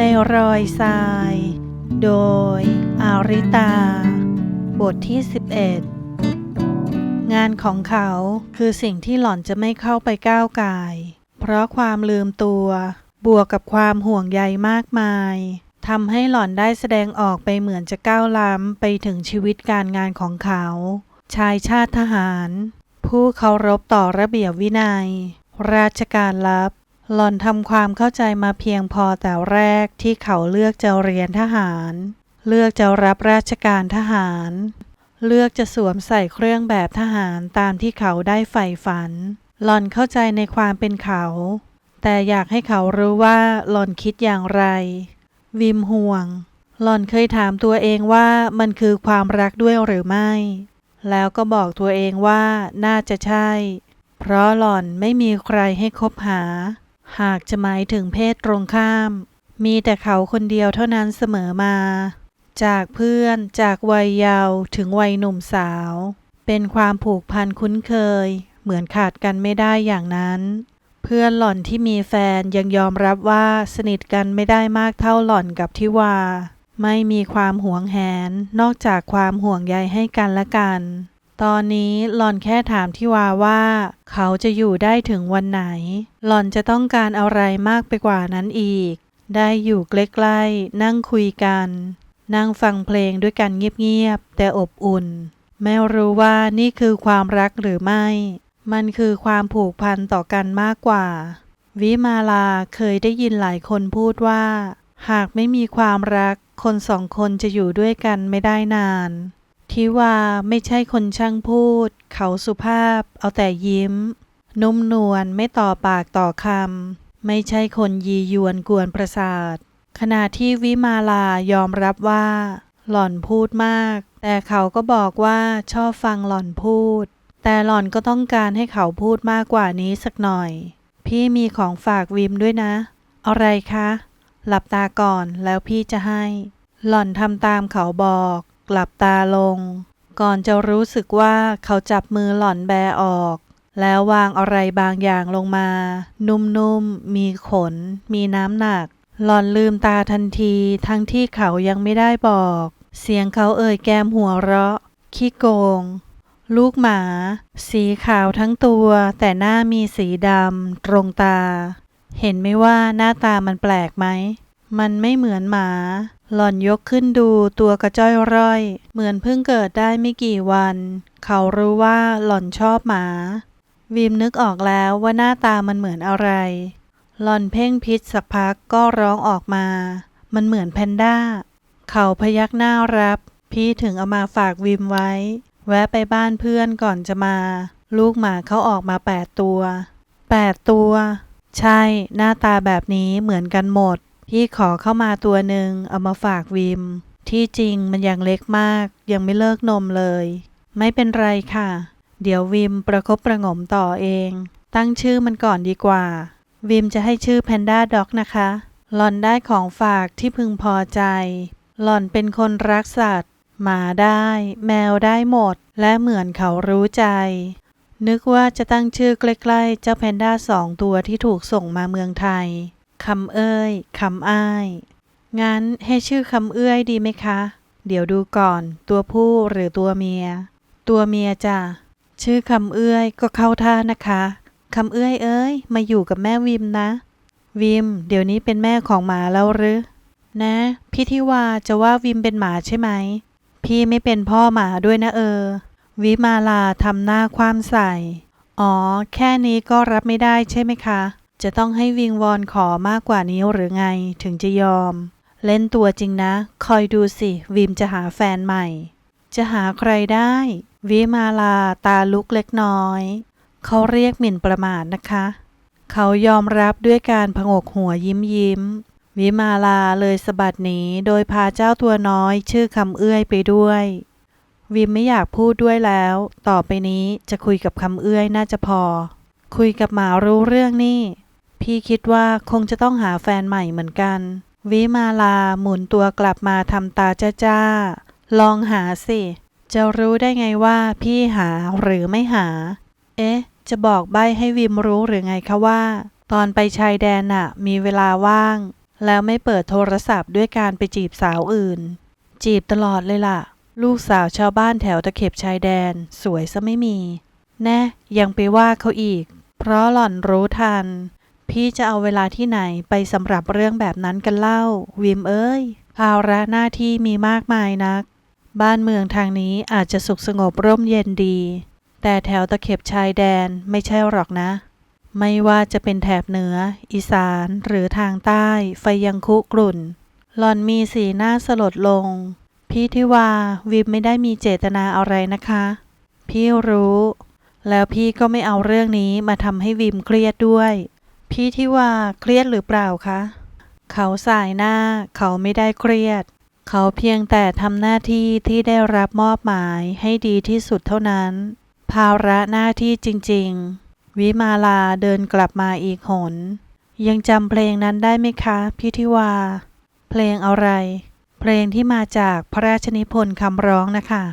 ในรอยทราย โดย อาริตา บทที่ 11 งานของเขาคือสิ่งที่หล่อนจะไม่เข้าไปก้าวไก่ายเพราะความลืมตัว บวกกับความห่วงใยมากมายทำให้หล่อนได้แสดงออกไปเหมือนจะก้าวล้ำไปถึงชีวิตการงานของเขา ชายชาติทหาร ผู้เคารพต่อระเบียบวินัย ราชการลับ หล่อนทำความเข้าใจมาเพียงพอแต่แรกที่เขาเลือกจะเรียนทหาร เลือกจะรับราชการทหาร เลือกจะสวมใส่เครื่องแบบทหารตามที่เขาได้ใฝ่ฝัน หล่อนเข้าใจในความเป็นเขา แต่อยากให้เขารู้ว่าหล่อนคิดอย่างไร วิมห่วง หล่อนเคยถามตัวเองว่ามันคือความรักด้วยหรือไม่ แล้วก็บอกตัวเองว่าน่าจะใช่ เพราะหล่อนไม่มีใครให้คบหา หากจะหมายถึงเพศตรงข้าม มีแต่เขาคนเดียวเท่านั้นเสมอมา จากเพื่อนจากวัยเยาว์ถึงวัยหนุ่มสาว เป็นความผูกพันคุ้นเคย เหมือนขาดกันไม่ได้อย่างนั้น เพื่อนหล่อนที่มีแฟนยังยอมรับว่าสนิทกันไม่ได้มากเท่าหล่อนกับทิวา ไม่มีความหวงแหน นอกจากความห่วงใยให้กันและกัน ตอนนี้หล่อนแค่ถามทิวาว่า เขาจะอยู่ได้ถึงวันไหน หล่อนจะต้องการอะไรมากไปกว่านั้นอีก ได้อยู่ใกล้ๆนั่งคุยกัน นั่งฟังเพลงด้วยกันเงียบๆ แต่อบอุ่น ไม่รู้ว่านี่คือความรักหรือไม่ มันคือความผูกพันต่อกันมากกว่า วิมาลาเคยได้ยินหลายคนพูดว่า หากไม่มีความรัก คนสองคนจะอยู่ด้วยกันไม่ได้นาน ทิวาไม่ใช่คนช่างพูด เขาสุภาพ เอาแต่ยิ้ม นุ่มนวลไม่ต่อปากต่อคำ ไม่ใช่คนยียวนกวนประสาท ขณะที่วิมาลายอมรับว่า หล่อนพูดมาก แต่เขาก็บอกว่าชอบฟังหล่อนพูด แต่หล่อนก็ต้องการให้เขาพูดมากกว่านี้สักหน่อย พี่มีของฝากวิมด้วยนะ อะไรคะ หลับตาก่อนแล้วพี่จะให้ หล่อนทำตามเขาบอก หลับตาลง ก่อนจะรู้สึกว่าเขาจับมือหล่อนแบออก แล้ววางอะไรบางอย่างลงมา นุ่มๆ มีขน มีน้ำหนัก หล่อนลืมตาทันที ทั้งที่เขายังไม่ได้บอก เสียงเขาเอ่ยแก้มหัวเราะ ขี้โกง ลูกหมา สีขาวทั้งตัว แต่หน้ามีสีดำตรงตา เห็นไหมว่าหน้าตามันแปลกไหม มันไม่เหมือนหมา หล่อนยกขึ้นดูตัวกระจ้อยร่อย เหมือนเพิ่งเกิดได้ไม่กี่วัน เขารู้ว่าหล่อนชอบหมา วิมนึกออกแล้วว่าหน้าตามันเหมือนอะไร หล่อนเพ่งพิษสักพักก็ร้องออกมา มันเหมือนแพนด้า เขาพยักหน้ารับ พี่ถึงเอามาฝากวิมไว้ แวะไปบ้านเพื่อนก่อนจะมา ลูกหมาเขาออกมาแปดตัวแปดตัว ใช่ หน้าตาแบบนี้เหมือนกันหมด พี่ขอเข้ามาตัวหนึ่งเอามาฝากวิม ที่จริงมันยังเล็กมาก ยังไม่เลิกนมเลย ไม่เป็นไรค่ะ เดี๋ยววิมประคบประงมต่อเอง ตั้งชื่อมันก่อนดีกว่า วิมจะให้ชื่อแพนด้าด็อกนะคะ หล่อนได้ของฝากที่พึงพอใจ หล่อนเป็นคนรักสัตว์ หมาได้ แมวได้หมด และเหมือนเขารู้ใจ นึกว่าจะตั้งชื่อใกล้ๆ เจ้าแพนด้าสองตัวที่ถูกส่งมาเมืองไทย คำเอ้ยคำอ้าย งั้นให้ชื่อคำเอ้ยดีไหมคะ เดี๋ยวดูก่อน ตัวผู้หรือตัวเมีย ตัวเมียจ้ะ ชื่อคำเอ้ยก็เข้าท่านะคะคำเอ้ยเอ้ย มาอยู่กับแม่วิมนะ วิม เดี๋ยวนี้เป็นแม่ของหมาแล้วหรือ นะ พี่ทิวาจะว่าวิมเป็นหมาใช่ไหม พี่ไม่เป็นพ่อหมาด้วยนะเออ วิมาลาทำหน้าความใส่ อ๋อ แค่นี้ก็รับไม่ได้ใช่ไหมคะ จะต้องให้วิงวอนขอมากกว่านี้หรือไงถึงจะยอม เล่นตัวจริงนะ คอยดูสิ วิมจะหาแฟนใหม่ จะหาใครได้ วิมาลาตาลุกเล็กน้อย เขาเรียกหมิ่นประมาทนะคะ เขายอมรับด้วยการผงกหัวยิ้มยิ้ม วิมาลาเลยสะบัดหนีโดยพาเจ้าตัวน้อยชื่อคำเอื้อยไปด้วย วิมไม่อยากพูดด้วยแล้ว ต่อไปนี้จะคุยกับคำเอื้อยน่าจะพอ คุยกับหมารู้เรื่องนี่ พี่คิดว่าคงจะต้องหาแฟนใหม่เหมือนกัน วิมาลาหมุนตัวกลับมาทำตาจ้าจ้า ลองหาสิ จะรู้ได้ไงว่าพี่หาหรือไม่หา เอ๊ะ จะบอกใบให้วิมรู้หรือไงคะว่า ตอนไปชายแดนน่ะ มีเวลาว่าง แล้วไม่เปิดโทรศัพท์ด้วยการไปจีบสาวอื่น จีบตลอดเลยล่ะ ลูกสาวชาวบ้านแถวตะเข็บชายแดน สวยซะไม่มี แน่ยังไปว่าเขาอีก เพราะหล่อนรู้ทัน พี่จะเอาเวลาที่ไหนไปสำหรับเรื่องแบบนั้นกันเล่า วิมเอ้ย ภาระหน้าที่มีมากมายนัก บ้านเมืองทางนี้อาจจะสุขสงบร่มเย็นดี แต่แถวตะเข็บชายแดนไม่ใช่หรอกนะ ไม่ว่าจะเป็นแถบเหนือ อีสานหรือทางใต้ ไฟยังคุกรุ่น หล่อนมีสีหน้าสลดลง พี่ทิวาวิมไม่ได้มีเจตนาอะไรนะคะ พี่รู้ แล้วพี่ก็ไม่เอาเรื่องนี้มาทำให้วิมเครียดด้วย พี่ทิวาเครียดหรือเปล่าคะ เขาสายหน้า เขาไม่ได้เครียด เขาเพียงแต่ทำหน้าที่ที่ได้รับมอบหมายให้ดีที่สุดเท่านั้น ภาระหน้าที่จริง ๆ วิมาลาเดินกลับมาอีกหน ยังจำเพลงนั้นได้ไหมคะ พี่ทิวา เพลงอะไร เพลงที่มาจากพระราชนิพนธ์คำร้องนะคะ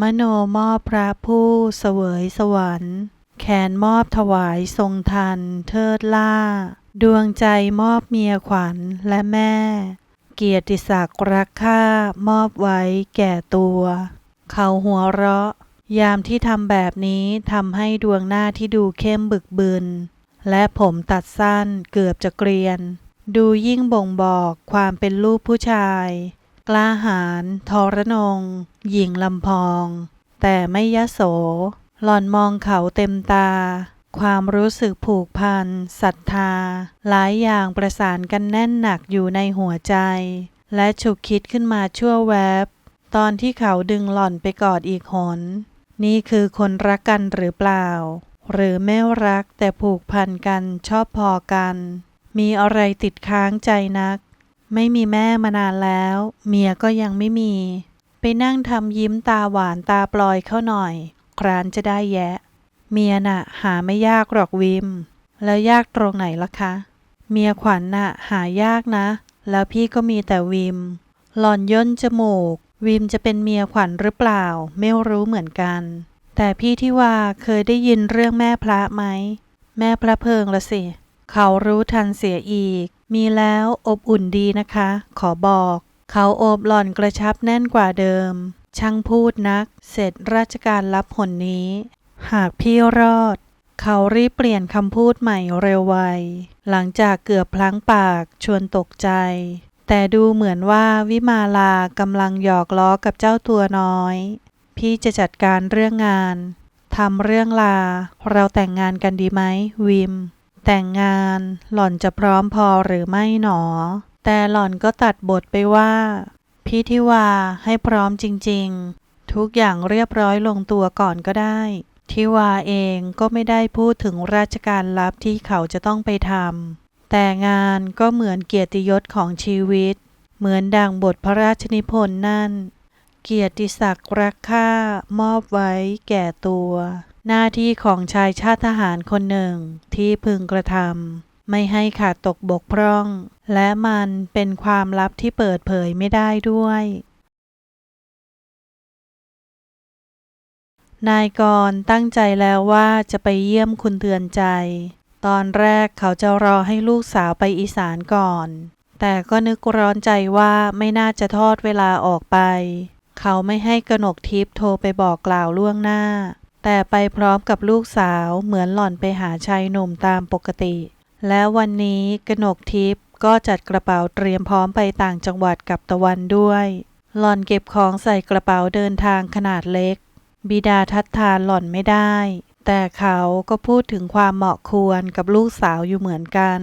มโนมอบพระผู้เสวยสวรรค์ แขนมอบถวายทรงทันเทิดล่า ดวงใจมอบเมียขวัญและแม่ เกียรติศักดิ์รักข้ามอบไว้แก่ตัว เขาหัวเราะ ยามที่ทำแบบนี้ทำให้ดวงหน้าที่ดูเข้มบึกบึน และผมตัดสั้นเกือบจะเกรียน ดูยิ่งบ่งบอกความเป็นลูกผู้ชาย กล้าหาญทรนง หญิงลำพอง แต่ไม่ยะโส หล่อนมองเขาเต็มตา ความรู้สึกผูกพันศรัทธา หลายอย่างประสานกันแน่นหนักอยู่ในหัวใจ และฉุกคิดขึ้นมาชั่วแวบ ตอนที่เขาดึงหล่อนไปกอดอีกหน นี่คือคนรักกันหรือเปล่า หรือไม่รักแต่ผูกพันกันชอบพอกัน มีอะไรติดค้างใจนัก ไม่มีแม่มานานแล้ว เมียก็ยังไม่มี ไปนั่งทำยิ้มตาหวานตาปลอยเข้าหน่อย ครานจะได้แยะ เมียน่ะ หาไม่ยากหรอกวิม แล้วยากตรงไหนล่ะคะ เมียขวัญน่ะ หายากนะ แล้วพี่ก็มีแต่วิม หล่อนย่นจมูก วิมจะเป็นเมียขวัญหรือเปล่า ไม่รู้เหมือนกัน แต่พี่ที่ว่าเคยได้ยินเรื่องแม่พระไหม แม่พระเพิงละสิ เขารู้ทันเสียอีก มีแล้วอบอุ่นดีนะคะ ขอบอก เขาโอบหล่อนกระชับแน่นกว่าเดิม ช่างพูดนัก เสร็จราชการรับหนนี้ หากพี่รอด เขารีบเปลี่ยนคำพูดใหม่เร็วไว หลังจากเกือบพลั้งปากชวนตกใจ แต่ดูเหมือนว่าวิมาลากำลังหยอกล้อกับเจ้าตัวน้อย พี่จะจัดการเรื่องงานทำเรื่องลา เราแต่งงานกันดีไหมวิม แต่งงานหล่อนจะพร้อมพอหรือไม่หนอ แต่หล่อนก็ตัดบทไปว่า พี่ทิวาให้พร้อมจริง ๆ ทุกอย่างเรียบร้อยลงตัวก่อนก็ได้ ทิวาเองก็ไม่ได้พูดถึงราชการลับที่เขาจะต้องไปทำแต่งานก็เหมือนเกียรติยศของชีวิต เหมือนดังบทพระราชนิพนธ์นั่น เกียรติศักดิ์รักค่ามอบไว้แก่ตัว หน้าที่ของชายชาติทหารคนหนึ่งที่พึงกระทำ ไม่ให้ขาดตกบกพร่อง และมันเป็นความลับที่เปิดเผยไม่ได้ด้วย นายกรตั้งใจแล้วว่าจะไปเยี่ยมคุณเตือนใจ ตอนแรกเขาจะรอให้ลูกสาวไปอีสานก่อน แต่ก็นึกร้อนใจว่าไม่น่าจะทอดเวลาออกไป เขาไม่ให้กนกทิพย์โทรไปบอกกล่าวล่วงหน้า แต่ไปพร้อมกับลูกสาวเหมือนหล่อนไปหาชายหนุ่มตามปกติ แล้ววันนี้กนกทิพย์ก็จัดกระเป๋าเตรียมพร้อมไปต่างจังหวัดกับตะวันด้วยหล่อนเก็บของใส่กระเป๋าเดินทางขนาดเล็ก บิดาทัดทานหล่อนไม่ได้ แต่เขาก็พูดถึงความเหมาะควรกับลูกสาวอยู่เหมือนกัน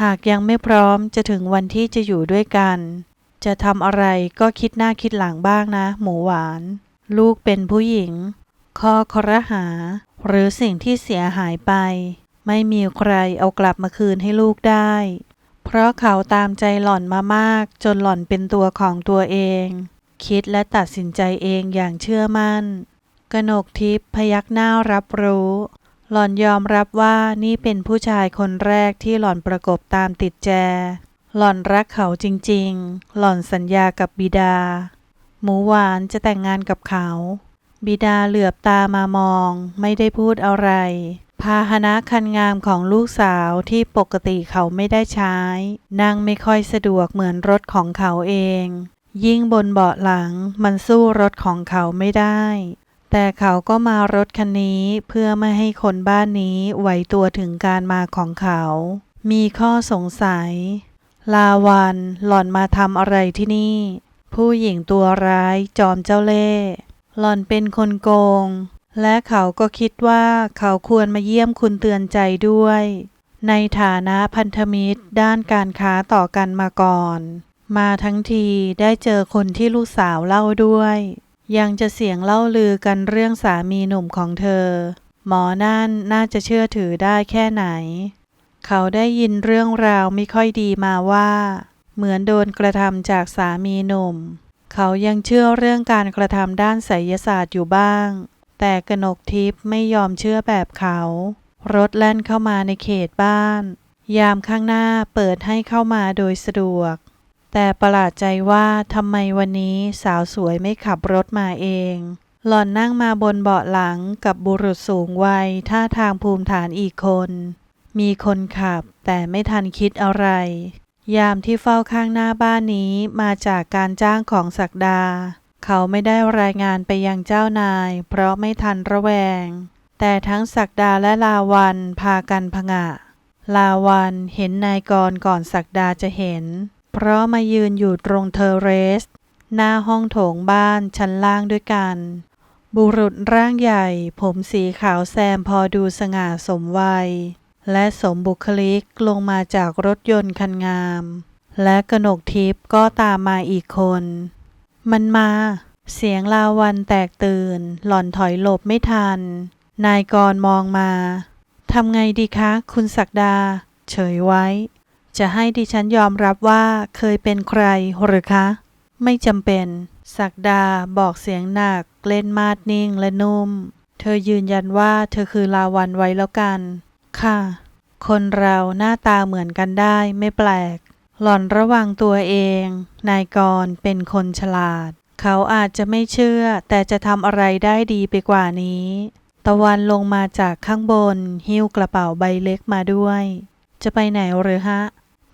หากยังไม่พร้อมจะถึงวันที่จะอยู่ด้วยกัน จะทำอะไรก็คิดหน้าคิดหลังบ้างนะ หมูหวาน ลูกเป็นผู้หญิง ข้อคอรหา หรือสิ่งที่เสียหายไป ไม่มีใครเอากลับมาคืนให้ลูกได้ เพราะเขาตามใจหล่อนมามาก จนหล่อนเป็นตัวของตัวเอง คิดและตัดสินใจเองอย่างเชื่อมั่น กนกทิพย์พยักหน้ารับรู้ หล่อนยอมรับว่านี่เป็นผู้ชายคนแรกที่หล่อนประกบตามติดแจ หล่อนรักเขาจริงๆ หล่อนสัญญากับบิดา หมูหวานจะแต่งงานกับเขา บิดาเหลือบตามามอง ไม่ได้พูดอะไร พาหนะคันงามของลูกสาวที่ปกติเขาไม่ได้ใช้ นั่งไม่ค่อยสะดวกเหมือนรถของเขาเอง ยิ่งบนเบาะหลังมันสู้รถของเขาไม่ได้ แต่เขาก็มารถคันนี้เพื่อไม่ให้คนบ้านนี้ไหวตัวถึงการมาของเขา มีข้อสงสัย ลาวันหล่อนมาทำอะไรที่นี่ ผู้หญิงตัวร้ายจอมเจ้าเล่ห์หล่อนเป็นคนโกง และเขาก็คิดว่าเขาควรมาเยี่ยมคุณเตือนใจด้วย ในฐานะพันธมิตรด้านการค้าต่อกันมาก่อน มาทั้งทีได้เจอคนที่ลูกสาวเล่าด้วย ยังจะเสียงเล่าลือกันเรื่องสามีหนุ่มของเธอ หมอนั่นน่าจะเชื่อถือได้แค่ไหน เขาได้ยินเรื่องราวไม่ค่อยดีมาว่า เหมือนโดนกระทำจากสามีหนุ่ม เขายังเชื่อเรื่องการกระทำด้านไสยศาสตร์อยู่บ้าง แต่กนกทิพย์ไม่ยอมเชื่อแบบเขา รถแล่นเข้ามาในเขตบ้าน ยามข้างหน้าเปิดให้เข้ามาโดยสะดวก แต่ประหลาดใจว่าทำไมวันนี้สาวสวยไม่ขับรถมาเอง หล่อนนั่งมาบนเบาะหลังกับบุรุษสูงวัยท่าทางภูมิฐานอีกคน มีคนขับแต่ไม่ทันคิดอะไร ยามที่เฝ้าข้างหน้าบ้านนี้มาจากการจ้างของศักดา เขาไม่ได้รายงานไปยังเจ้านาย เพราะไม่ทันระแวง แต่ทั้งศักดาและลาวันพากันผงะ ลาวันเห็นนายกรก่อนศักดาจะเห็น เพราะมายืนอยู่ตรงเทอร์เรส หน้าห้องโถงบ้านชั้นล่างด้วยกัน บุรุษร่างใหญ่ ผมสีขาวแซมพอดูสง่าสมวัย และสมบุคลิกลงมาจากรถยนต์คันงาม และกนกทิพย์ก็ตามมาอีกคน มันมา เสียงลาวันแตกตื่น หล่อนถอยหลบไม่ทัน นายกรมองมา ทำไงดีคะ คุณศักดา เฉยไว้ จะให้ดิฉันยอมรับว่าเคยเป็นใครหรือคะ ไม่จำเป็น ศักดาบอกเสียงหนัก เล่นมาดนิ่งและนุ่ม เธอยืนยันว่าเธอคือลาวันไว้แล้วกัน ค่ะ คนเราหน้าตาเหมือนกันได้ไม่แปลก หล่อนระวังตัวเอง นายกรเป็นคนฉลาด เขาอาจจะไม่เชื่อ แต่จะทำอะไรได้ดีไปกว่านี้ ตะวันลงมาจากข้างบน หิ้วกระเป๋าใบเล็กมาด้วย จะไปไหนหรือฮะ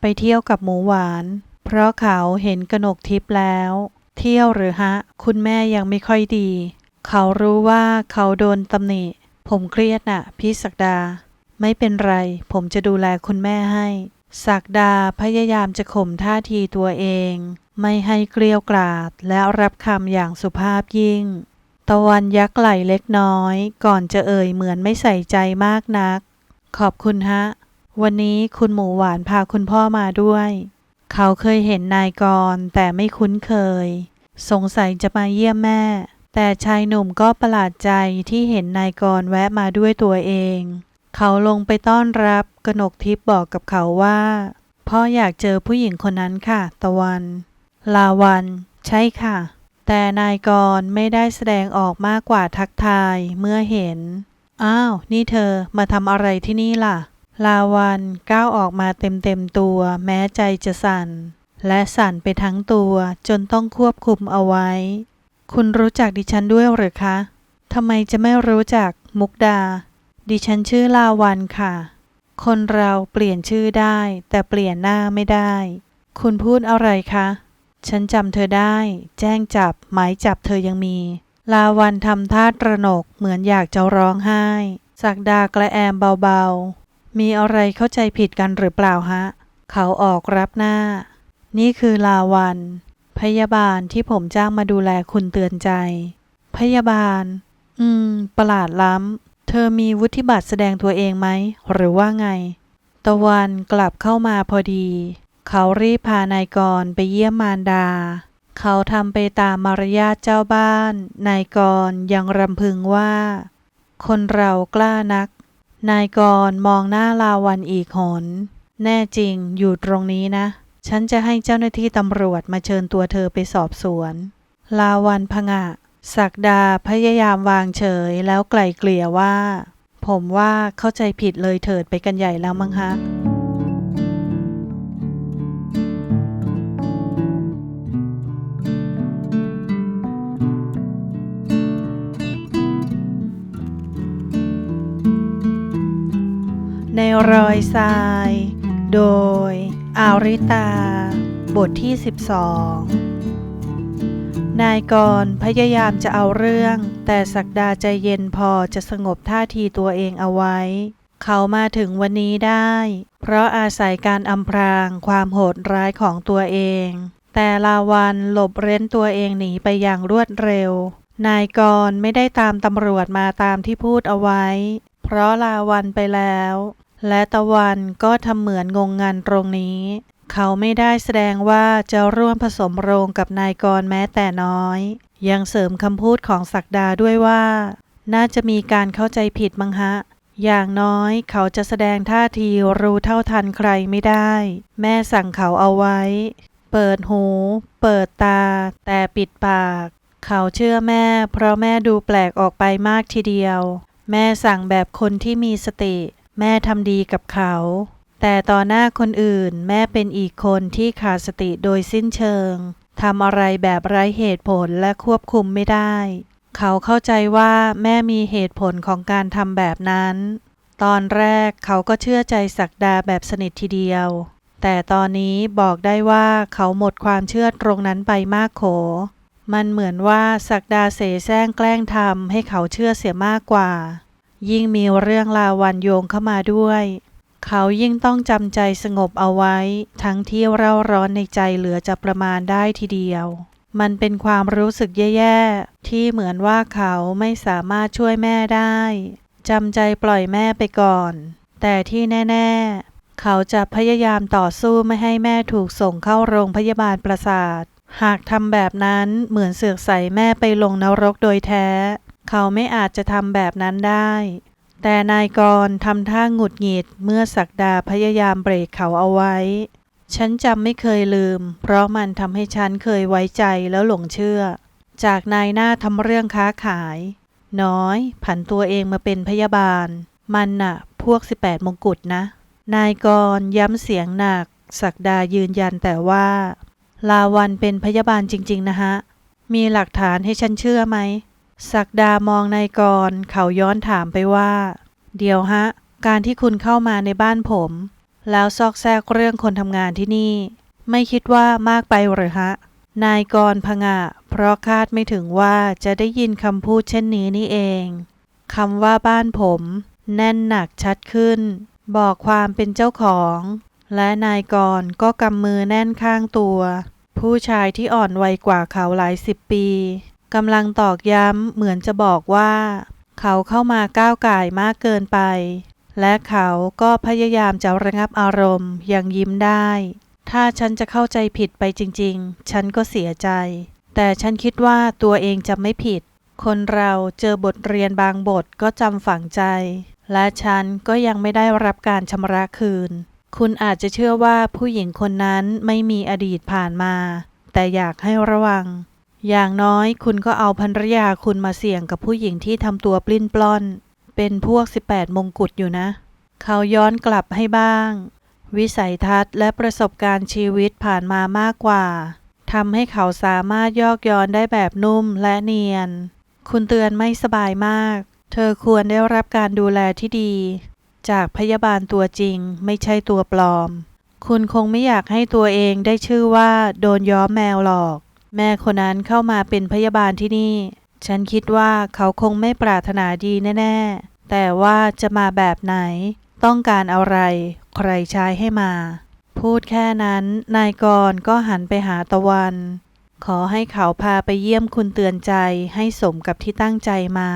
ไปเที่ยวกับหมูหวาน เพราะเขาเห็นกนกทิพย์แล้ว เที่ยวหรือฮะ คุณแม่ยังไม่ค่อยดี เขารู้ว่าเขาโดนตำหนิ ผมเครียดน่ะ พี่ศักดา ไม่เป็นไร ผมจะดูแลคุณแม่ให้ ศักดาพยายามจะข่มท่าทีตัวเอง ไม่ให้เกลียวกราดและรับคำอย่างสุภาพยิ่ง ตะวันยักไหลเล็กน้อย ก่อนจะเอ่ยเหมือนไม่ใส่ใจมากนัก ขอบคุณฮะ วันนี้คุณหมูหวานพาคุณพ่อมาด้วย เขาเคยเห็นนายกรแต่ไม่คุ้นเคย สงสัยจะมาเยี่ยมแม่ แต่ชายหนุ่มก็ประหลาดใจที่เห็นนายกรแวะมาด้วยตัวเอง เขาลงไปต้อนรับกนกทิพย์บอกกับเขาว่า พ่ออยากเจอผู้หญิงคนนั้นค่ะ ตะวัน ลาวัน ใช่ค่ะ แต่นายกรไม่ได้แสดงออกมากกว่าทักทายเมื่อเห็น อ้าว นี่เธอมาทำอะไรที่นี่ล่ะ ลาวันก้าวออกมาเต็มเต็มตัว แม้ใจจะสั่น และสั่นไปทั้งตัวจนต้องควบคุมเอาไว้ คุณรู้จักดิฉันด้วยหรือคะทำไมจะไม่รู้จักมุกดา ดิฉันชื่อลาวันค่ะ คนเราเปลี่ยนชื่อได้ แต่เปลี่ยนหน้าไม่ได้ คุณพูดอะไรคะ ฉันจำเธอได้ แจ้งจับ หมายจับเธอยังมี ลาวันทำท่าตระหนกเหมือนอยากจะร้องไห้สักดากระแอมเบาๆ มีอะไรเข้าใจผิดกันหรือเปล่าฮะ เขาออกรับหน้า นี่คือลาวัน พยาบาลที่ผมจ้างมาดูแลคุณเตือนใจ พยาบาล อืม ประหลาดล้ำ เธอมีวุฒิบัตรแสดงตัวเองไหม หรือว่าไง ตะวันกลับเข้ามาพอดี เขารีบพานายกรไปเยี่ยมมารดา เขาทำไปตามมารยาทเจ้าบ้าน นายกรยังรำพึงว่า คนเรากล้านัก นายกรมองหน้าลาวันอีกหน แน่จริงอยู่ตรงนี้นะ ฉันจะให้เจ้าหน้าที่ตำรวจมาเชิญตัวเธอไปสอบสวน ลาวันพงะ ศักดาพยายามวางเฉยแล้วไกลเกลี่ยว่า ผมว่าเข้าใจผิดเลยเถิดไปกันใหญ่แล้วมั้งฮะในรอยทราย โดยอาริตา บทที่ 12 นายกรพยายามจะเอาเรื่อง แต่ศักดาใจเย็นพอจะสงบท่าทีตัวเองเอาไว้ เขามาถึงวันนี้ได้ เพราะอาศัยการอำพรางความโหดร้ายของตัวเอง แต่ลาวันหลบเร้นตัวเองหนีไปอย่างรวดเร็ว นายกรไม่ได้ตามตำรวจมาตามที่พูดเอาไว้ เพราะลาวันไปแล้ว และตะวันก็ทำเหมือนงงงันตรงนี้ เขาไม่ได้แสดงว่าจะร่วมผสมโรงกับนายกรแม้แต่น้อย ยังเสริมคำพูดของศักดาด้วยว่า น่าจะมีการเข้าใจผิดมั้งฮะ อย่างน้อยเขาจะแสดงท่าทีรู้เท่าทันใครไม่ได้ แม่สั่งเขาเอาไว้ เปิดหู เปิดตา แต่ปิดปาก เขาเชื่อแม่ เพราะแม่ดูแปลกออกไปมากทีเดียว แม่สั่งแบบคนที่มีสติ แม่ทำดีกับเขา แต่ต่อหน้าคนอื่นแม่เป็นอีกคนที่ขาดสติโดยสิ้นเชิงทำอะไรแบบไร้เหตุผลและควบคุมไม่ได้ เขาเข้าใจว่าแม่มีเหตุผลของการทำแบบนั้น ตอนแรกเขาก็เชื่อใจศักดาแบบสนิททีเดียว แต่ตอนนี้บอกได้ว่าเขาหมดความเชื่อตรงนั้นไปมากโข มันเหมือนว่าศักดาเสแสร้งแกล้งทำให้เขาเชื่อเสียมากกว่า ยิ่งมีเรื่องลาวันโยงเข้ามาด้วย เขายิ่งต้องจำใจสงบเอาไว้ ทั้งที่เร่าร้อนในใจเหลือจะประมาณได้ทีเดียว มันเป็นความรู้สึกแย่ๆ ที่เหมือนว่าเขาไม่สามารถช่วยแม่ได้จำใจปล่อยแม่ไปก่อน แต่ที่แน่ ๆ เขาจะพยายามต่อสู้ไม่ให้แม่ถูกส่งเข้าโรงพยาบาลประสาท หากทำแบบนั้นเหมือนเสือกใส่แม่ไปลงนรกโดยแท้ เขาไม่อาจจะทำแบบนั้นได้ แต่นายกรทำท่าหงุดหงิดเมื่อศักดาพยายามเบรกเขาเอาไว้ ฉันจำไม่เคยลืม เพราะมันทำให้ฉันเคยไว้ใจแล้วหลงเชื่อ จากนายหน้าทำเรื่องค้าขาย น้อย ผันตัวเองมาเป็นพยาบาล มันน่ะ พวก 18 มงกุฎนะ นายกรย้ำเสียงหนักศักดายืนยันแต่ว่า ลาวันเป็นพยาบาลจริง ๆ นะฮะ มีหลักฐานให้ฉันเชื่อไหม ศักดามองนายกรเขาย้อนถามไปว่า เดี๋ยวฮะ การที่คุณเข้ามาในบ้านผม แล้วซอกแซกเรื่องคนทำงานที่นี่ ไม่คิดว่ามากไปหรือฮะ นายกรพงะเพราะคาดไม่ถึงว่าจะได้ยินคำพูดเช่นนี้นี่เองคำว่าบ้านผม แน่นหนักชัดขึ้น บอกความเป็นเจ้าของ และนายกรก็กำมือแน่นข้างตัว ผู้ชายที่อ่อนวัยกว่าเขาหลายสิบปี กำลังตอกย้ำเหมือนจะบอกว่า เขาเข้ามาก้าวไก่มากเกินไป และเขาก็พยายามจะระงับอารมณ์อย่างยิ้มได้ ถ้าฉันจะเข้าใจผิดไปจริง ๆ ฉันก็เสียใจ แต่ฉันคิดว่าตัวเองจะไม่ผิด คนเราเจอบทเรียนบางบทก็จำฝังใจ และฉันก็ยังไม่ได้รับการชำระคืน คุณอาจจะเชื่อว่าผู้หญิงคนนั้นไม่มีอดีตผ่านมา แต่อยากให้ระวัง อย่างน้อยคุณก็เอาภรรยาคุณมาเสี่ยงกับผู้หญิงที่ทำตัวปลิ้นปล้อน เป็นพวก 18 มงกุฎอยู่นะ เขาย้อนกลับให้บ้าง วิสัยทัศน์และประสบการณ์ชีวิตผ่านมามากกว่าทำให้เขาสามารถยอกย้อนได้แบบนุ่มและเนียน คุณเตือนไม่สบายมาก เธอควรได้รับการดูแลที่ดี จากพยาบาลตัวจริงไม่ใช่ตัวปลอม คุณคงไม่อยากให้ตัวเองได้ชื่อว่า โดนย้อมแมวหลอก แม่คนนั้นเข้ามาเป็นพยาบาลที่นี่ ฉันคิดว่าเขาคงไม่ปรารถนาดีแน่ ๆ แต่ว่าจะมาแบบไหน ต้องการอะไร ใครใช้ให้มา พูดแค่นั้น นายกรก็หันไปหาตะวัน ขอให้เขาพาไปเยี่ยมคุณเตือนใจให้สมกับที่ตั้งใจมา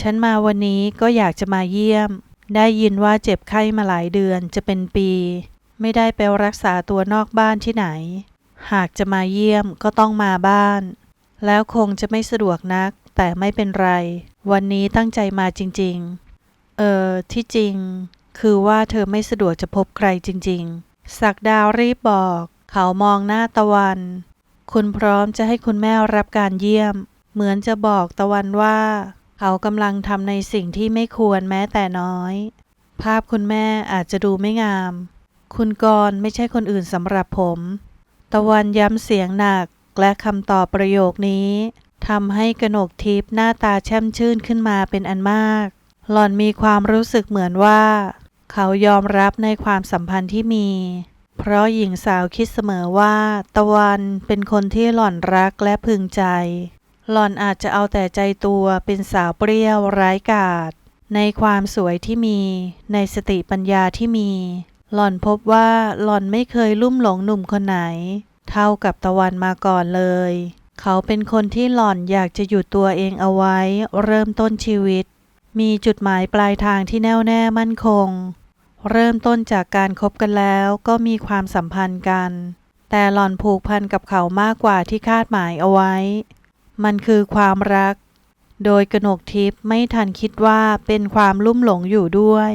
ฉันมาวันนี้ก็อยากจะมาเยี่ยม ได้ยินว่าเจ็บไข้มาหลายเดือนจะเป็นปี ไม่ได้ไปรักษาตัวนอกบ้านที่ไหน หากจะมาเยี่ยมก็ต้องมาบ้าน แล้วคงจะไม่สะดวกนัก แต่ไม่เป็นไร วันนี้ตั้งใจมาจริง ๆ เออที่จริง คือว่าเธอไม่สะดวกจะพบใครจริง ๆ สักดาวรีบบอก เขามองหน้าตะวัน คุณพร้อมจะให้คุณแม่รับการเยี่ยม เหมือนจะบอกตะวันว่า เขากำลังทำในสิ่งที่ไม่ควรแม้แต่น้อย ภาพคุณแม่อาจจะดูไม่งาม คุณกรณ์ไม่ใช่คนอื่นสำหรับผม ตะวันย้ำเสียงหนักและคำตอบประโยคนี้ทำให้กนกทิพย์หน้าตาแช่มชื่นขึ้นมาเป็นอันมาก หล่อนมีความรู้สึกเหมือนว่า เขายอมรับในความสัมพันธ์ที่มี เพราะหญิงสาวคิดเสมอว่า ตะวันเป็นคนที่หล่อนรักและพึงใจ หล่อนอาจจะเอาแต่ใจตัวเป็นสาวเปรี้ยวร้ายกาจในความสวยที่มี ในสติปัญญาที่มี หล่อนพบว่าหล่อนไม่เคยลุ่มหลงหนุ่มคนไหน เท่ากับตะวันมาก่อนเลย เขาเป็นคนที่หล่อนอยากจะหยุดตัวเองเอาไว้ เริ่มต้นชีวิต มีจุดหมายปลายทางที่แน่วแน่มั่นคง เริ่มต้นจากการคบกันแล้วก็มีความสัมพันธ์กัน แต่หล่อนผูกพันกับเขามากกว่าที่คาดหมายเอาไว้ มันคือความรัก โดยกนกทิพย์ไม่ทันคิดว่าเป็นความลุ่มหลงอยู่ด้วย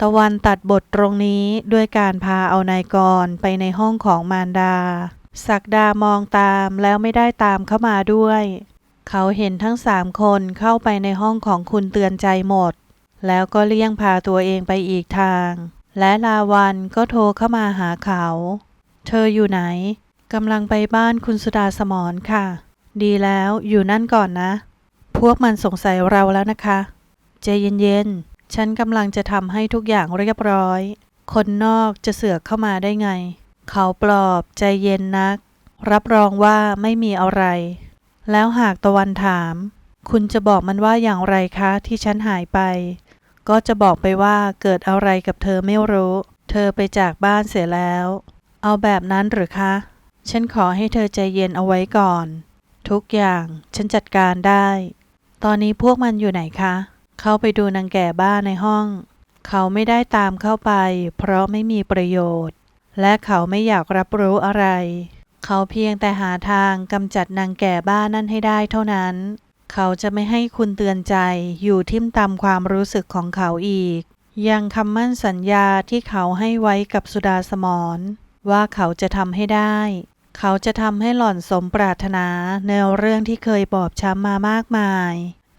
ตะวันตัดบทตรงนี้ด้วยการพาเอานายกรไปในห้องของมารดา ศักดามองตามแล้วไม่ได้ตามเข้ามาด้วย เขาเห็นทั้งสามคนเข้าไปในห้องของคุณเตือนใจหมด แล้วก็เลี่ยงพาตัวเองไปอีกทาง และลาวันก็โทรเข้ามาหาเขา เธออยู่ไหนกำลังไปบ้านคุณสุดาสมรค่ะ ดีแล้วอยู่นั่นก่อนนะ พวกมันสงสัยเราแล้วนะคะ ใจเย็นๆ ฉันกำลังจะทำให้ทุกอย่างเรียบร้อย คนนอกจะเสือกเข้ามาได้ไง เขาปลอบใจเย็นนัก รับรองว่าไม่มีอะไร แล้วหากตะวันถาม คุณจะบอกมันว่าอย่างไรคะที่ฉันหายไป ก็จะบอกไปว่าเกิดอะไรกับเธอไม่รู้ เธอไปจากบ้านเสียแล้ว เอาแบบนั้นหรือคะ ฉันขอให้เธอใจเย็นเอาไว้ก่อน ทุกอย่างฉันจัดการได้ ตอนนี้พวกมันอยู่ไหนคะ เข้าไปดูนางแก่บ้าในห้อง เขาไม่ได้ตามเข้าไป เพราะไม่มีประโยชน์ และเขาไม่อยากรับรู้อะไร เขาเพียงแต่หาทางกำจัดนางแก่บ้านนั่นให้ได้เท่านั้น เขาจะไม่ให้คุณเตือนใจอยู่ทิ่มตามความรู้สึกของเขาอีก ยังคำมั่นสัญญาที่เขาให้ไว้กับสุดาสมรว่าเขาจะทำให้ได้ เขาจะทำให้หล่อนสมปรารถนาในเรื่องที่เคยบอบช้ำมามากมาย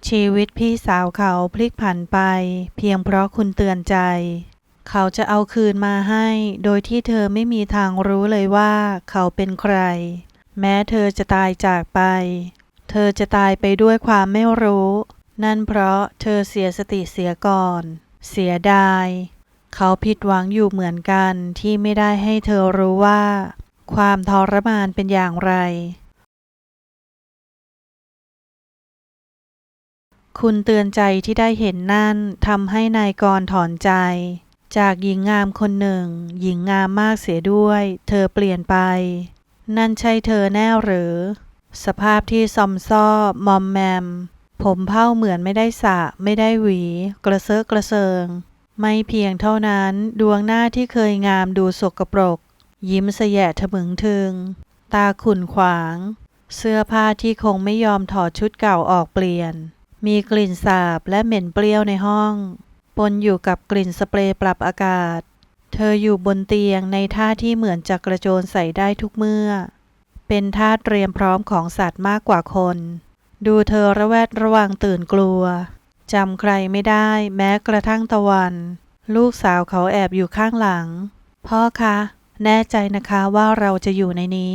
ชีวิตพี่สาวเขาพลิกผันไป เพียงเพราะคุณเตือนใจ เขาจะเอาคืนมาให้ โดยที่เธอไม่มีทางรู้เลยว่าเขาเป็นใคร แม้เธอจะตายจากไป เธอจะตายไปด้วยความไม่รู้ นั่นเพราะเธอเสียสติเสียก่อน เสียดาย เขาผิดหวังอยู่เหมือนกันที่ไม่ได้ให้เธอรู้ว่า ความทรมานเป็นอย่างไร คุณเตือนใจที่ได้เห็นนั่นทำให้นายกรถอนใจ จากหญิงงามคนหนึ่ง หญิงงามมากเสียด้วย เธอเปลี่ยนไป นั่นใช่เธอแน่หรือ สภาพที่ซอมซ้อมอมแมม ผมเผ้าเหมือนไม่ได้สระไม่ได้หวี กระเซาะกระเซิง ไม่เพียงเท่านั้นดวงหน้าที่เคยงามดูสกปรก ยิ้มเสยะทะมึงถึง ตาขุ่นขวาง เสื้อผ้าที่คงไม่ยอมถอดชุดเก่าออกเปลี่ยน มีกลิ่นสาบและเหม็นเปรี้ยวในห้อง ปนอยู่กับกลิ่นสเปรย์ปรับอากาศ เธออยู่บนเตียงในท่าที่เหมือนจะกระโจนใส่ได้ทุกเมื่อ เป็นท่าเตรียมพร้อมของสัตว์มากกว่าคน ดูเธอระแวดระวังตื่นกลัวจำใครไม่ได้แม้กระทั่งตะวัน ลูกสาวเขาแอบอยู่ข้างหลัง พ่อคะ แน่ใจนะคะว่าเราจะอยู่ในนี้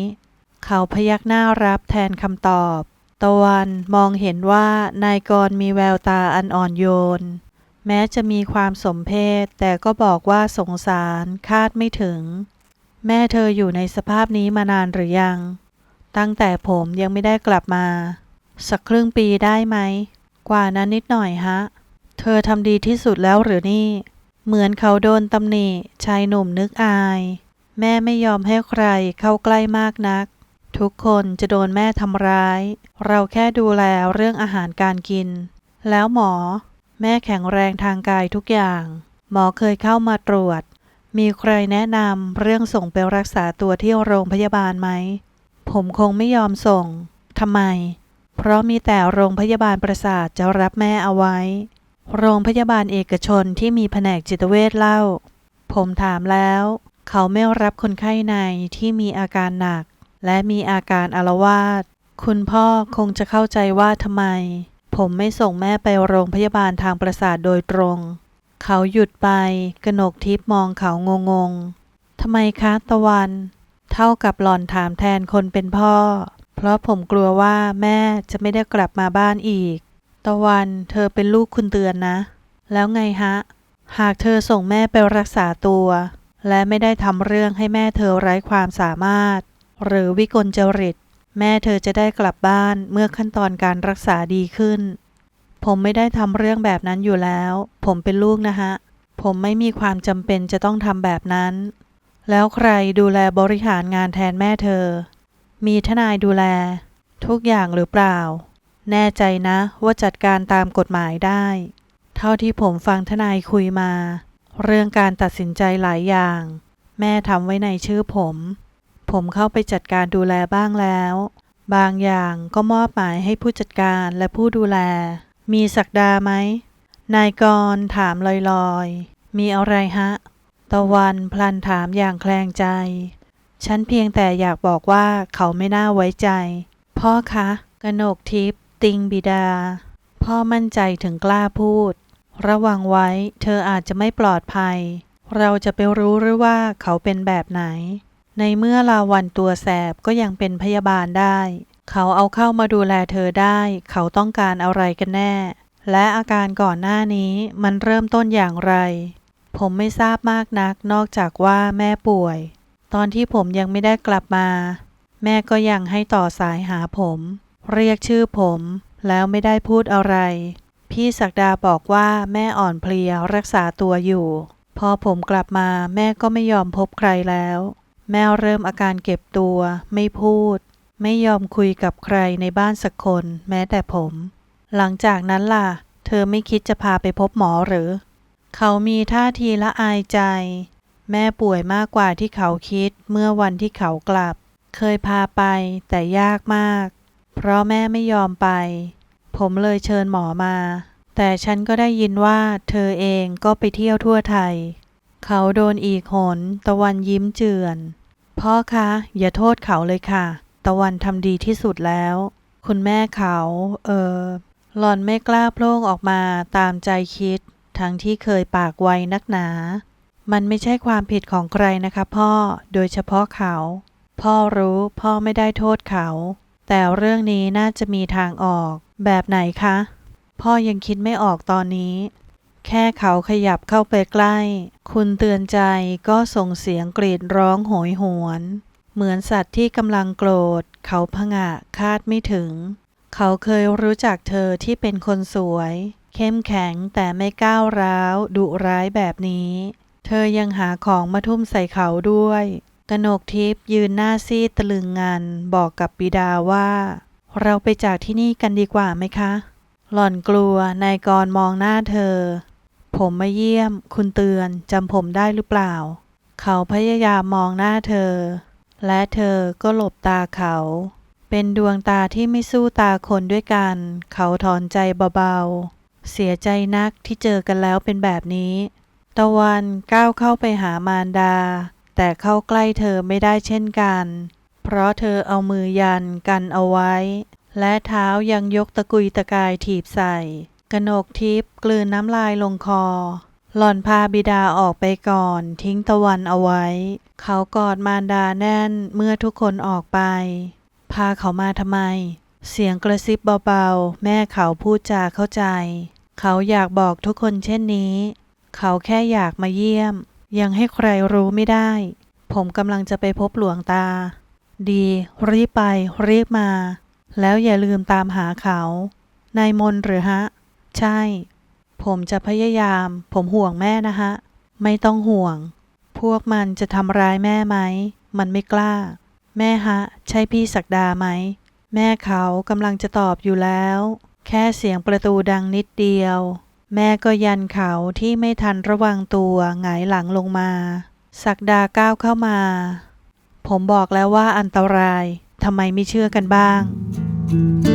เขาพยักหน้ารับแทนคำตอบ ตะวันมองเห็นว่านายกรมีแววตาอันอ่อนโยน แม้จะมีความสมเพศแต่ก็บอกว่าสงสารคาดไม่ถึง แม่เธออยู่ในสภาพนี้มานานหรือยัง ตั้งแต่ผมยังไม่ได้กลับมา สักครึ่งปีได้ไหม กว่านั้นนิดหน่อยฮะ เธอทำดีที่สุดแล้วหรือนี่ เหมือนเขาโดนตำหนิชายหนุ่มนึกอาย แม่ไม่ยอมให้ใครเข้าใกล้มากนัก ทุกคนจะโดนแม่ทำร้าย เราแค่ดูแลเรื่องอาหารการกิน แล้วหมอ แม่แข็งแรงทางกายทุกอย่าง หมอเคยเข้ามาตรวจ มีใครแนะนำเรื่องส่งไปรักษาตัวที่โรงพยาบาลไหม ผมคงไม่ยอมส่ง ทำไม เพราะมีแต่โรงพยาบาลประสาทจะรับแม่เอาไว้ โรงพยาบาลเอกชนที่มีแผนกจิตเวชเล่า ผมถามแล้ว เขาไม่รับคนไข้ในที่มีอาการหนัก และมีอาการอาลวาดคุณพ่อคงจะเข้าใจว่าทำไม ผมไม่ส่งแม่ไปโรงพยาบาลทางประสาทโดยตรง เขาหยุดไปกนกทิพย์มองเขางงงๆทำไมคะตะวัน เท่ากับหล่อนถามแทนคนเป็นพ่อ เพราะผมกลัวว่าแม่จะไม่ได้กลับมาบ้านอีก ตะวันเธอเป็นลูกคุณเตือนนะ แล้วไงฮะ หากเธอส่งแม่ไปรักษาตัว และไม่ได้ทำเรื่องให้แม่เธอไร้ความสามารถ หรือวิกลจริต แม่เธอจะได้กลับบ้านเมื่อขั้นตอนการรักษาดีขึ้น ผมไม่ได้ทำเรื่องแบบนั้นอยู่แล้ว ผมเป็นลูกนะฮะ ผมไม่มีความจำเป็นจะต้องทำแบบนั้น แล้วใครดูแลบริหารงานแทนแม่เธอ มีทนายดูแล ทุกอย่างหรือเปล่า แน่ใจนะว่าจัดการตามกฎหมายได้ เท่าที่ผมฟังทนายคุยมา เรื่องการตัดสินใจหลายอย่าง แม่ทำไว้ในชื่อผม ผมเข้าไปจัดการดูแลบ้างแล้ว บางอย่างก็มอบหมายให้ผู้จัดการและผู้ดูแล มีศักดาไหม นายกรถามลอยๆ มีอะไรฮะ ตะวันพลันถามอย่างแคลงใจ ฉันเพียงแต่อยากบอกว่าเขาไม่น่าไว้ใจ พ่อคะกนกทิพย์ติงบิดา พ่อมั่นใจถึงกล้าพูด ระวังไว้เธออาจจะไม่ปลอดภัย เราจะไปรู้หรือว่าเขาเป็นแบบไหน ในเมื่อลาวันตัวแสบก็ยังเป็นพยาบาลได้ เขาเอาเข้ามาดูแลเธอได้ เขาต้องการอะไรกันแน่ และอาการก่อนหน้านี้มันเริ่มต้นอย่างไร ผมไม่ทราบมากนักนอกจากว่าแม่ป่วย ตอนที่ผมยังไม่ได้กลับมา แม่ก็ยังให้ต่อสายหาผม เรียกชื่อผม แล้วไม่ได้พูดอะไร พี่ศักดาบอกว่าแม่อ่อนเพลียรักษาตัวอยู่ พอผมกลับมาแม่ก็ไม่ยอมพบใครแล้ว แม่เริ่มอาการเก็บตัว ไม่พูด ไม่ยอมคุยกับใครในบ้านสักคน แม้แต่ผม หลังจากนั้นล่ะ เธอไม่คิดจะพาไปพบหมอหรือ เขามีท่าทีละอายใจ แม่ป่วยมากกว่าที่เขาคิดเมื่อวันที่เขากลับ เคยพาไปแต่ยากมาก เพราะแม่ไม่ยอมไป ผมเลยเชิญหมอมา แต่ฉันก็ได้ยินว่าเธอเองก็ไปเที่ยวทั่วไทย เขาโดนอีกหน ตะวันยิ้มเจือน พ่อคะ อย่าโทษเขาเลยค่ะ ตะวันทำดีที่สุดแล้ว คุณแม่เขา เออ หล่อนไม่กล้าโพล่งออกมาตามใจคิด ทั้งที่เคยปากไวนักหนา มันไม่ใช่ความผิดของใครนะคะพ่อ โดยเฉพาะเขา พ่อรู้พ่อไม่ได้โทษเขา แต่เรื่องนี้น่าจะมีทางออก แบบไหนคะ พ่อยังคิดไม่ออกตอนนี้ แค่เขาขยับเข้าไปใกล้ คุณเตือนใจก็ส่งเสียงกรีดร้องโหยหวน เหมือนสัตว์ที่กำลังโกรธ เขาผงะคาดไม่ถึง เขาเคยรู้จักเธอที่เป็นคนสวย เข้มแข็งแต่ไม่ก้าวร้าวดุร้ายแบบนี้ เธอยังหาของมาทุ่มใส่เขาด้วยกนกทิพย์ยืนหน้าซีดตะลึงงันบอกกับบิดาว่า เราไปจากที่นี่กันดีกว่าไหมคะ หล่อนกลัวนายกรมองหน้าเธอ ผมมาเยี่ยม คุณเตือนจำผมได้หรือเปล่า เขาพยายามมองหน้าเธอ และเธอก็หลบตาเขา เป็นดวงตาที่ไม่สู้ตาคนด้วยกัน เขาถอนใจเบาๆ เสียใจนักที่เจอกันแล้วเป็นแบบนี้ ตะวันก้าวเข้าไปหามารดา แต่เข้าใกล้เธอไม่ได้เช่นกัน เพราะเธอเอามือยันกันเอาไว้ และเท้ายังยกตะกุยตะกายถีบใส่ กนกทิพย์กลืนน้ำลายลงคอ หล่อนพาบิดาออกไปก่อน ทิ้งตะวันเอาไว้ เขากอดมารดาแน่นเมื่อทุกคนออกไป พาเขามาทำไม เสียงกระซิบเบาๆ แม่เขาพูดจาเข้าใจ เขาอยากบอกทุกคนเช่นนี้ เขาแค่อยากมาเยี่ยม ยังให้ใครรู้ไม่ได้ ผมกำลังจะไปพบหลวงตา ดี รีบไปรีบมา แล้วอย่าลืมตามหาเขา นายมนหรือฮะ ใช่ ผมจะพยายาม ผมห่วงแม่นะฮะ ไม่ต้องห่วง พวกมันจะทำร้ายแม่ไหม มันไม่กล้า แม่ฮะ ใช่พี่ศักดาไหม แม่เขากำลังจะตอบอยู่แล้ว แค่เสียงประตูดังนิดเดียว แม่ก็ยันเขาที่ไม่ทันระวังตัวหงายหลังลงมา ศักดาก้าวเข้ามา ผมบอกแล้วว่าอันตรายทำไมไม่เชื่อกันบ้าง thank you